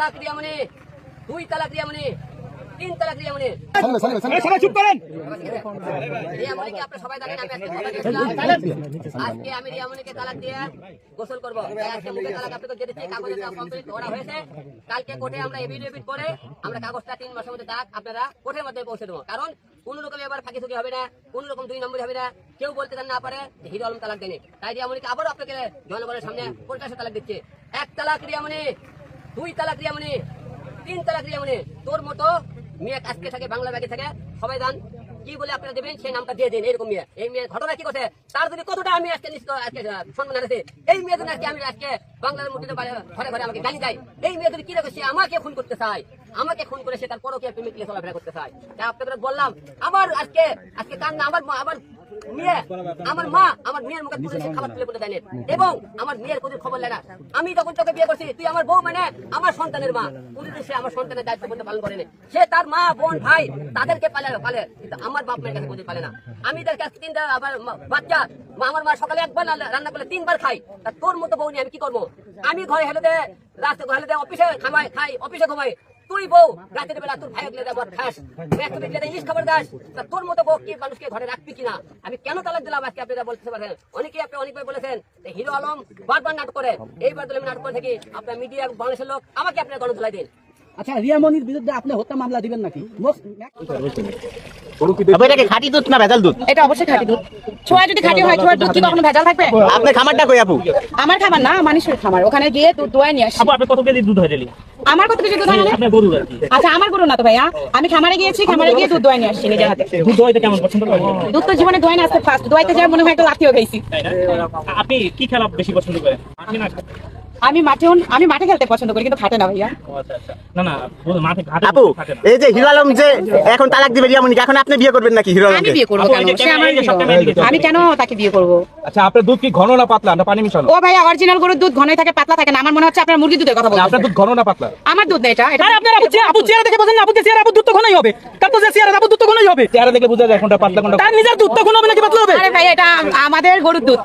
তালাক দিয়া মানে দুই তালাক দিয়া মানে তিন তালাক দিয়া মানে। সবাই চুপ করেন। সবাই আমি আজকে আমি তালাক দিয়ে গোসল করব আজকে মুখে তালাক আপনাকে দিয়ে দিচ্ছি কাগজে কমপ্লিট করা হয়েছে। কালকে কোর্টে আমরা এভিডেভিট করে আমরা কাগজটা তিন মাসের মধ্যে দাগ আপনারা কোর্টের পৌঁছে দেবো। কারণ কোন রকম এবার ফাঁকি থুকি হবে না কোন রকম দুই নম্বর হবে না কেউ বলতে না পারে হিরো আলম তালাক দেয়নি। তাই রিয়ামণিকে আবারও আপনাকে জনগণের সামনে পঞ্চাশে তালাক দিচ্ছে। এক তালাক রিয়ামণি দুই তালাক রিয়ামণি তিন তালাক রিয়ামণি তোর মতো মেয়ে আজকে থাকে, বাংলা ব্যাগে থাকে, সবাই জান কি বলে আপনারা দেবেন, সেই নামটা দিয়ে দিন, এরকম মেয়ে। এই মেয়ে ঘটনা কি করছে? তার যদি কতটা আমি আজকে নিশ্চিত, আজকে সম্মান আছে, এই মেয়ে যদি আজকে আমি আজকে বাংলার মধ্যে ঘরে ঘরে আমাকে গালি দেয়, এই মেয়ে যদি কি দেখো, সে আমাকে খুন করতে চায়, আমাকে খুন করে সে তার পরকে প্রেমিক নিয়ে চলাফেরা করতে চায়। তাই আপনাদের বললাম, আবার আজকে আজকে কান না আমার আমার মেয়ে আমার মা আমার মেয়ের মুখে তুলে খাবার তুলে এবং আমার মেয়ের খবর নেয় না। আমি যখন তোকে বিয়ে করছি, তুই আমার বউ মানে আমার সন্তানের মা। সে আমার সন্তানের দায়িত্ব পালন করেনি। সে তার মা, বোন, ভাই, তাদেরকে পালে পালে। কিন্তু আমার বাপ মায়ের কাছে পালে না। আমি তার কাছে তিনটা বাচ্চা আমার মা সকালে একবার রান্না- রান্না করলে তিনবার খাই। তা তোর মতো বউ নিয়ে আমি কি করব? আমি ঘরে হেলে দে, রাস্তা ঘরে হেলে দে, অফিসে খামাই খাই, অফিসে ঘুমাই। তুই বউ রাতের বেলা তোর ভাই গেলে মদ খাস। একটু গেলে ইস খাবার দাস তা তোর মতো বউ কি মানুষকে ঘরে রাখবি কিনা? আমি কেন তালাক দিলাম আজকে আপনারা বলতে পারেন? অনেকেই আপনি অনেকবার বলেছেন হিরো আলম বারবার নাটক করে। এইবার দিলে আমি নাটক করে থাকি আপনার মিডিয়া বাংলাদেশের লোক আমাকে আপনার গণতলায় দিন। আচ্ছা রিয়ামনির বিরুদ্ধে আপনি হত্যা মামলা দিবেন নাকি? মোস্ট- তবে এটাকে খাঁটি দুধ না ভেজাল দুধ? এটা অবশ্যই খাঁটি দুধ। ছোঁয়া যদি খাঁটি হয় ছোঁয়ার দুধ কি কখনো ভেজাল থাকবে? আপনার খামারটা কই আপু? আমার খাবার না মানুষের খাবার ওখানে গিয়ে দুধ দোয়াই নিয়ে আসি। আপু আপনি কত কেজি দুধ হয় ডেলি? আমার কত কিছু দুধ আনলে কি। আচ্ছা আমার গরু না তো ভাইয়া। আমি খামারে গিয়েছি খামারে গিয়ে দুধ দোয়াই নিয়ে আসছি নিজের হাতে। দুধ দোয়াইতে কেমন পছন্দ করেন? দুধ তো জীবনে দোয়াই না আসতে ফার্স্ট দোয়াইতে যাওয়ার মনে হয় একটা লাথিও খাইছি। আপনি কি খেলা বেশি পছন্দ করেন? আমি মাঠে আমি মাঠে খেলতে পছন্দ করি কিন্তু খাটে না ভাইয়া। আচ্ছা আচ্ছা। না না মাঠে ঘাটে আপু এই যে হিরো আলম যে এখন তালাক দিবে রিয়ামনিকে এখন আপনি বিয়ে করবেন নাকি হিরো আমি বিয়ে করব কেন? সে আমার। আমি কেন তাকে বিয়ে করব? আচ্ছা আপনার দুধ কি ঘন না পাতলা? না পানি মিশানো। ও ভাইয়া অরিজিনাল গরুর দুধ ঘনই থাকে পাতলা থাকে না। আমার মনে হচ্ছে আপনার মুরগি দুধের কথা আপনার দুধ ঘন না পাতলা? আমার দুধ না এটা আরে আপনার আপু চেহারা আপু চেহারা দেখে বোঝেন না আপু যে চেহারা আপু দুধ তো ঘনই হবে। তার তো যে চেহারা আপু দুধ তো ঘনই হবে? চেহারা দেখলে বোঝা যায় কোনটা পাতলা কোনটা তার নিজের দুধ তো ঘন হবে নাকি পাতলা হবে? আরে ভাই এটা আমাদের গরুর দুধ।